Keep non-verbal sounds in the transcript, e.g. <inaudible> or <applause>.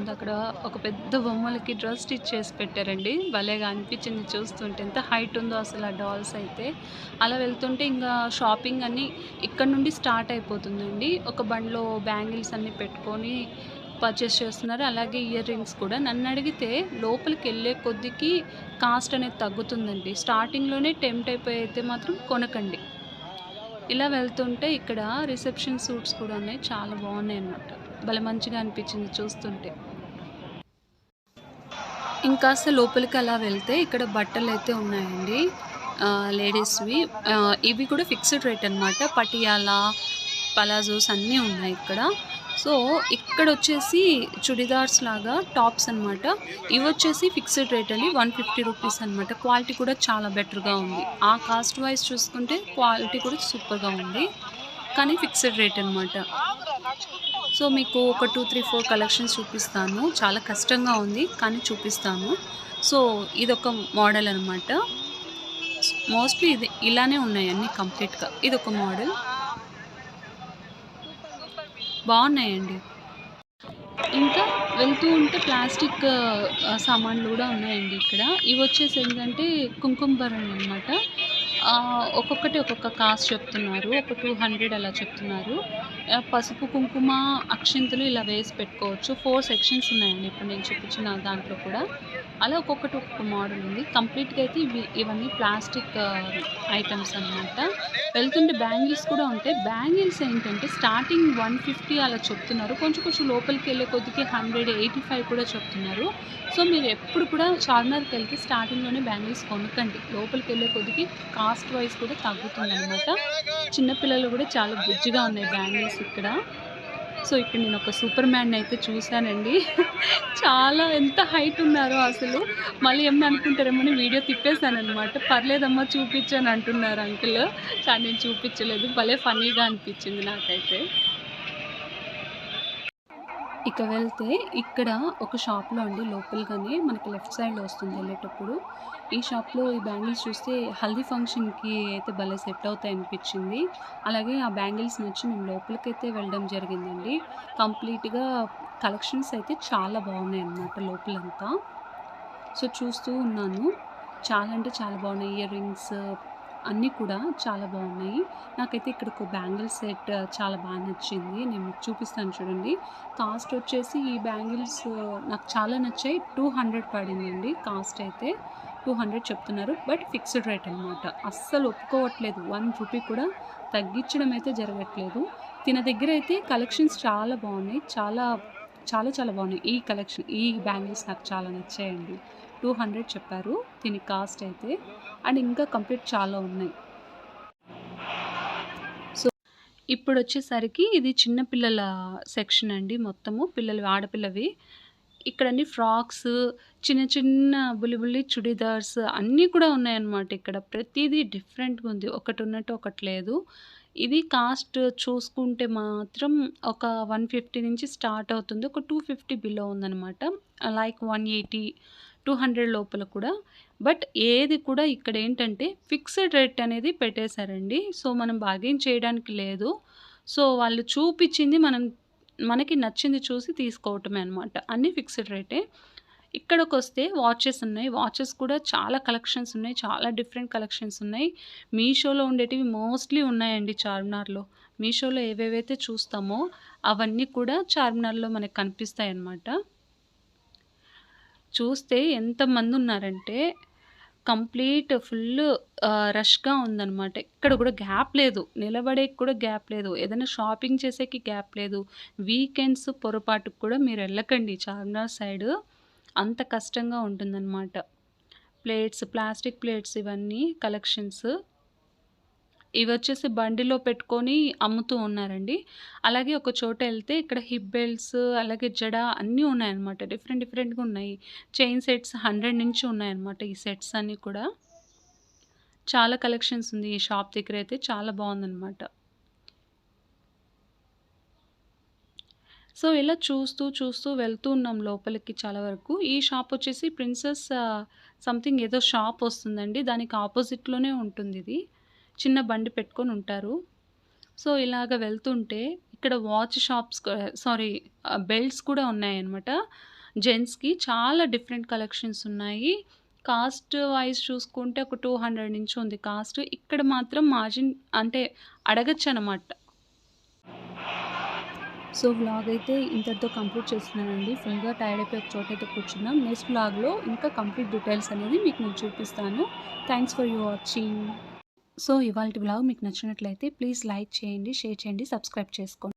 కనిపిస్తుంది అక్కడ ఒక పెద్ద బొమ్మలకి డ్రెస్ స్టిచ్ చేసి పెట్టారండి. భలేగా అనిపించింది చూస్తుంటే. ఎంత హైట్ ఉందో అసలు ఆ డాల్స్ అయితే. అలా వెళ్తుంటే ఇంకా షాపింగ్ అన్నీ ఇక్కడ నుండి స్టార్ట్ అయిపోతుందండి. ఒక బండ్లో బ్యాంగిల్స్ అన్నీ పెట్టుకొని పర్చేస్ చేస్తున్నారు. అలాగే ఇయర్ రింగ్స్ కూడా. నన్ను అడిగితే లోపలికి వెళ్ళే కొద్దికి కాస్ట్ అనేది తగ్గుతుందండి. స్టార్టింగ్లోనే టెంప్ట్ అయిపోయి అయితే మాత్రం కొనకండి. ఇలా వెళ్తుంటే ఇక్కడ రిసెప్షన్ సూట్స్ కూడా ఉన్నాయి. చాలా బాగున్నాయి అన్నమాట. భలే మంచిగా అనిపించింది చూస్తుంటే. ఇంకాస్త లోపలికి అలా వెళ్తే ఇక్కడ బట్టలు అయితే ఉన్నాయండి లేడీస్వి. ఇవి కూడా ఫిక్స్డ్ రేట్ అనమాట పటియాలా పలాజోస్ అన్నీ ఉన్నాయి ఇక్కడ. సో ఇక్కడ వచ్చేసి చుడిదార్స్ లాగా టాప్స్ అన్నమాట. ఇవి వచ్చేసి ఫిక్స్డ్ రేట్ అండి. వన్ ఫిఫ్టీ రూపీస్ అనమాట క్వాలిటీ కూడా చాలా బెటర్గా ఉంది. ఆ కాస్ట్ వైజ్ చూసుకుంటే క్వాలిటీ కూడా సూపర్గా ఉంది. కానీ ఫిక్స్డ్ రేట్ అనమాట సో మీకు ఒక టూ త్రీ ఫోర్ కలెక్షన్స్ చూపిస్తాను. చాలా కష్టంగా ఉంది కానీ చూపిస్తాను. సో ఇదొక మోడల్ అనమాట మోస్ట్లీ ఇది ఇలానే ఉన్నాయి అన్నీ కంప్లీట్గా. ఇదొక మోడల్. బాగున్నాయండి. ఇంకా వెళ్తూ ఉంటే ప్లాస్టిక్ సామాన్లు కూడా ఉన్నాయండి ఇక్కడ. ఇవి వచ్చేసి ఏంటంటే కుంకుమ బరణ్ అనమాట ఒక్కొక్కటి ఒక్కొక్క కాస్ట్ చెప్తున్నారు. ఒక టూ హండ్రెడ్ అలా చెప్తున్నారు. పసుపు కుంకుమ అక్షింతలు ఇలా వేసి పెట్టుకోవచ్చు. ఫోర్ సెక్షన్స్ ఉన్నాయండి ఇప్పుడు నేను చూపించిన దాంట్లో కూడా. అలా ఒక్కొక్కటి ఒక్కొక్క మోడల్ ఉంది. కంప్లీట్గా అయితే ఇవి ఇవన్నీ ప్లాస్టిక్ ఐటమ్స్ అన్నమాట. వెళ్తుంటే బ్యాంగిల్స్ కూడా ఉంటాయి. బ్యాంగిల్స్ ఏంటంటే స్టార్టింగ్ వన్ ఫిఫ్టీ అలా చెప్తున్నారు. కొంచెం కొంచెం లోపలికి వెళ్ళే కొద్దికి హండ్రెడ్ ఎయిటీ ఫైవ్ కూడా చెప్తున్నారు. సో మీరు ఎప్పుడు కూడా చార్మినార్కి వెళ్తే స్టార్టింగ్లోనే బ్యాంగిల్స్ కొనుక్కండి లోపలికి వెళ్ళే కొద్దికి కాస్ట్ వైజ్ కూడా తగ్గుతుంది అనమాట చిన్నపిల్లలు కూడా చాలా బుజ్జిగా ఉన్నాయి బ్యాంగిల్స్ ఇక్కడ. సో ఇక్కడ నేను ఒక సూపర్ మ్యాన్ అయితే చూశానండి. <laughs> చాలా ఎంత హైట్ ఉన్నారో అసలు. మళ్ళీ ఏమని అనుకుంటారేమో అని వీడియో తిప్పేశానమాట అనమాట పర్లేదమ్మా చూపించాను అంటున్నారు అంకుల్. కానీ నేను చూపించలేదు. భలే ఫన్నీగా అనిపించింది నాకైతే. ఇక వెళ్తే ఇక్కడ ఒక షాప్లో అండి లోపలగానే మనకి లెఫ్ట్ సైడ్లో వస్తుంది వెళ్ళేటప్పుడు. ఈ షాప్లో ఈ బ్యాంగిల్స్ చూస్తే హల్దీ ఫంక్షన్కి అయితే భలే సెట్ అవుతాయి అనిపించింది. అలాగే ఆ బ్యాంగిల్స్ నచ్చి మేము లోపలికైతే వెళ్ళడం జరిగిందండి. కంప్లీట్గా కలెక్షన్స్ అయితే చాలా బాగున్నాయి అన్నమాట లోపలంతా. సో చూస్తూ ఉన్నాను. చాలా అంటే చాలా బాగున్నాయి. ఇయర్ రింగ్స్ అన్నీ కూడా చాలా బాగున్నాయి. నాకైతే ఇక్కడ ఒక బ్యాంగిల్ సెట్ చాలా బాగా నచ్చింది. నేను మీకు చూపిస్తాను చూడండి. కాస్ట్ వచ్చేసి ఈ బ్యాంగిల్స్ నాకు చాలా నచ్చాయి. టూ హండ్రెడ్ పడిందండి కాస్ట్ అయితే. టూ హండ్రెడ్ చెప్తున్నారు. బట్ ఫిక్స్డ్ రేట్ అనమాట అస్సలు ఒప్పుకోవట్లేదు. వన్ రూపీ కూడా తగ్గించడం అయితే జరగట్లేదు. తిన దగ్గర అయితే కలెక్షన్స్ చాలా బాగున్నాయి. చాలా చాలా చాలా బాగున్నాయి. ఈ కలెక్షన్ ఈ బ్యాంగిల్స్ నాకు చాలా నచ్చాయండి. టూ హండ్రెడ్ చెప్పారు. దీని కాస్ట్ అయితే. అండ్ ఇంకా కంప్లీట్ చాలా ఉన్నాయి. సో ఇప్పుడు వచ్చేసరికి ఇది చిన్నపిల్లల సెక్షన్ అండి మొత్తము. పిల్లలు ఆడపిల్లవి. ఇక్కడన్ని ఫ్రాక్స్ చిన్న చిన్న బుల్లి బుల్లి చుడిదార్స్ అన్నీ కూడా ఉన్నాయన్నమాట ఇక్కడ. ప్రతిదీ డిఫరెంట్గా ఉంది. ఒకటి ఉన్నట్టు ఒకటి లేదు. ఇది కాస్ట్ చూసుకుంటే మాత్రం ఒక వన్ ఫిఫ్టీ నుంచి స్టార్ట్ అవుతుంది. ఒక టూ ఫిఫ్టీ బిలో ఉందన్నమాట. Like one eighty two hundred లోపల కూడా. బట్ ఏది కూడా ఇక్కడ ఏంటంటే ఫిక్స్డ్ రేట్ అనేది పెట్టేశారండి. సో మనం బార్గెన్ చేయడానికి లేదు. సో వాళ్ళు చూపించింది మనం మనకి నచ్చింది చూసి తీసుకోవటమే అనమాట అన్నీ ఫిక్స్డ్ రేటే. ఇక్కడికి వస్తే వాచెస్ ఉన్నాయి. వాచెస్ కూడా చాలా కలెక్షన్స్ ఉన్నాయి. చాలా డిఫరెంట్ కలెక్షన్స్ ఉన్నాయి. మీషోలో ఉండేటివి మోస్ట్లీ ఉన్నాయండి చార్మినార్లో. మీషోలో ఏవేవైతే చూస్తామో అవన్నీ కూడా చార్మినార్లో మనకు కనిపిస్తాయి అన్నమాట చూస్తే ఎంతమంది ఉన్నారంటే కంప్లీట్ ఫుల్ రష్గా ఉందన్నమాట. ఇక్కడ కూడా గ్యాప్ లేదు. నిలబడేకి కూడా గ్యాప్ లేదు. ఏదైనా షాపింగ్ చేసేకి గ్యాప్ లేదు. వీకెండ్స్ పొరపాటుకు కూడా మీరు వెళ్ళకండి. చార్మినార్ సైడ్ అంత కష్టంగా ఉంటుందన్నమాట. ప్లేట్స్ ప్లాస్టిక్ ప్లేట్స్ ఇవన్నీ కలెక్షన్స్ ఇవి వచ్చేసి బండిలో పెట్టుకొని అమ్ముతూ ఉన్నారండి. అలాగే ఒక చోట వెళ్తే ఇక్కడ హిప్ బెల్ట్స్ అలాగే జడ అన్నీ ఉన్నాయన్నమాట. డిఫరెంట్ డిఫరెంట్గా ఉన్నాయి. చైన్ సెట్స్ హండ్రెడ్ నుంచి ఉన్నాయన్నమాట ఈ సెట్స్ అన్నీ కూడా. చాలా కలెక్షన్స్ ఉంది ఈ షాప్ దగ్గర అయితే. చాలా బాగుందన్నమాట. సో ఇలా చూస్తూ చూస్తూ వెళ్తూ ఉన్నాం లోపలికి చాలా వరకు. ఈ షాప్ వచ్చేసి ప్రిన్సెస్ సంథింగ్ ఏదో షాప్ వస్తుందండి. దానికి ఆపోజిట్లోనే ఉంటుంది ఇది. చిన్న బండి పెట్టుకొని ఉంటారు. సో ఇలాగ వెళ్తుంటే ఇక్కడ వాచ్ షాప్స్ సారీ బెల్ట్స్ కూడా ఉన్నాయన్నమాట. జెంట్స్కి చాలా డిఫరెంట్ కలెక్షన్స్ ఉన్నాయి. కాస్ట్ వైజ్ చూసుకుంటే ఒక టూ హండ్రెడ్ నుంచి ఉంది కాస్ట్. ఇక్కడ మాత్రం మార్జిన్ అంటే అడగచ్చు అనమాట సో వ్లాగ్ అయితే ఇంతటితో కంప్లీట్ చేస్తున్నానండి. ఫుల్గా టైర్డ్ అయిపోయి ఒక చోట అయితే కూర్చున్నాం. నెక్స్ట్ వ్లాగ్లో ఇంకా కంప్లీట్ డీటెయిల్స్ అనేది మీకు నేను చూపిస్తాను. Thanks for you watching. So ఇవాళ బ్లాగ్ మీకు నచ్చినట్లయితే ప్లీజ్ లైక్ చేయండి షేర్ చేయండి సబ్స్క్రైబ్ చేసుకోండి.